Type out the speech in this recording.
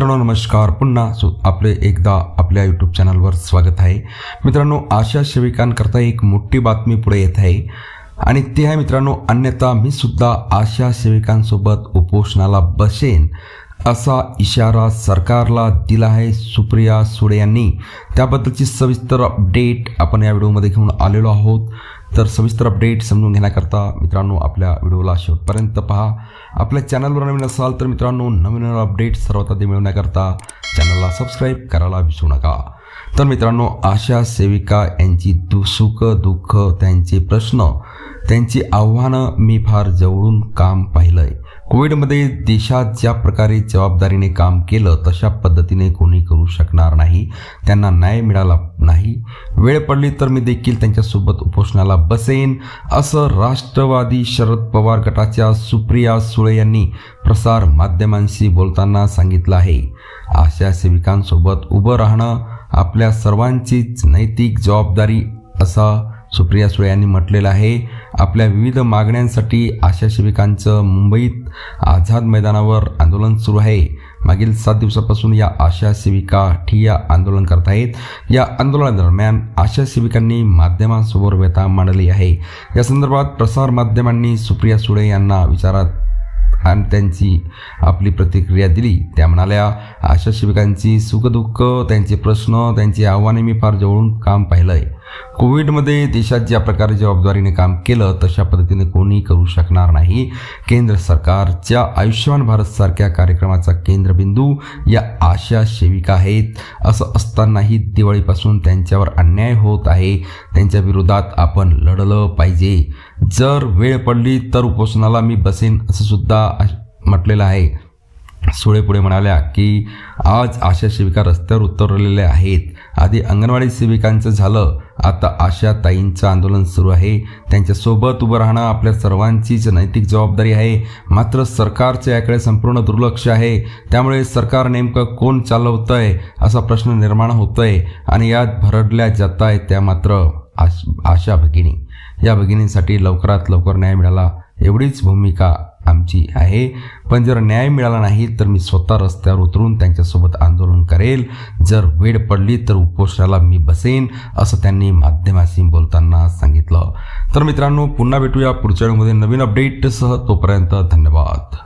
मित्रांनो नमस्कार. पुन्हा सु आपले एकदा आपल्या यूट्यूब चॅनलवर स्वागत आहे. मित्रांनो आशा सेविकांकरता एक मोठी बातमी पुढे येत आहे. आणि ते आहे मित्रांनो अन्यथा मी सुद्धा आशा सेविकांसोबत उपोषणाला बसेन असा इशारा सरकारला दिला आहे सुप्रिया सुळे यांनी. त्याबद्दलची सविस्तर अपडेट आपण या व्हिडिओमध्ये घेऊन आलेलो आहोत. तर सविस्तर अपडेट समजून घेण्याकरता मित्रांनो आपल्या व्हिडिओला शेवटपर्यंत पहा. आपल्या चॅनलवर नवीन असाल तर मित्रांनो नवीन नवीन अपडेट सर्वात आधी मिळवण्याकरता चॅनलला सबस्क्राईब करायला विसरू नका. तर मित्रांनो आशा सेविका यांची दु सुख दुःख त्यांचे प्रश्न त्यांची आव्हानं मी फार जवळून काम पाहिलं आहे कोविडमध्ये देशात ज्या प्रकारे जबाबदारीने काम केलं तशा पद्धतीने कोणी करू शकणार नाही त्यांना न्याय मिळाला नाही. वेळ पडली तर मी देखील त्यांच्यासोबत उपोषणाला बसेन असं राष्ट्रवादी शरद पवार गटाच्या सुप्रिया सुळे यांनी प्रसार माध्यमांशी बोलताना सांगितलं आहे. आशा सेविकांसोबत उभं राहणं आपल्या सर्वांचीच नैतिक जबाबदारी असा सुप्रिया सुळे यांनी म्हटलेलं आहे. आपल्या विविध मागण्यांसाठी आशा सेविकांचं मुंबईत आझाद मैदानावर आंदोलन सुरू आहे. मागील सात दिवसापासून या आशा सेविका ठिय्या आंदोलन करत आहेत. या आंदोलनादरम्यान आशा सेविकांनी माध्यमांसमोर व्यथा मांडली आहे. या संदर्भात प्रसार माध्यमांनी सुप्रिया सुळे यांना विचारात आणि त्यांची आपली प्रतिक्रिया दिली. त्या म्हणाल्या आशा शिबिकांची सुखदुःख त्यांचे प्रश्न त्यांची आव्हाने मी फार जवळून काम पाहिलं आहे कोविडमध्ये देशात ज्या प्रकारे जबाबदारीने काम केलं तशा पद्धतीने कोणी करू शकणार नाही. केंद्र सरकारच्या आयुष्यमान भारतसारख्या कार्यक्रमाचा केंद्रबिंदू या आशा सेविका आहेत. असं असतानाही दिवाळीपासून त्यांच्यावर अन्याय होत आहे. त्यांच्या विरोधात आपण लढलं पाहिजे. जर वेळ पडली तर उपोषणाला मी बसेन असं सुद्धा म्हटलेलं आहे. सुळे पुढे म्हणाल्या की आज आशा सेविका रस्त्यावर उतरलेल्या आहेत. आधी अंगणवाडी सेविकांचं झालं. आता आशा ताईंचं आंदोलन सुरू आहे. त्यांच्यासोबत उभं राहणं आपल्या सर्वांचीच नैतिक जबाबदारी आहे. मात्र सरकारच्या याकडे संपूर्ण दुर्लक्ष आहे. त्यामुळे सरकार नेमकं कोण चालवतंय असा प्रश्न निर्माण होतोय आणि यात भरडल्या जात आहेत त्या मात्र आश आशा भगिनी. या भगिनींसाठी लवकरात लवकर न्याय मिळाला एवढीच भूमिका आमची आहे. पण जर न्याय मिळाला नाही तर मी स्वतः रस्त्यावर उतरून त्यांच्यासोबत आंदोलन करेल. जर वेळ पडली तर उपोषणाला मी बसेन असं त्यांनी माध्यमाशी बोलताना सांगितलं. तर मित्रांनो पुन्हा भेटूया पुढच्या वेळेमध्ये नवीन अपडेटसह तोपर्यंत धन्यवाद.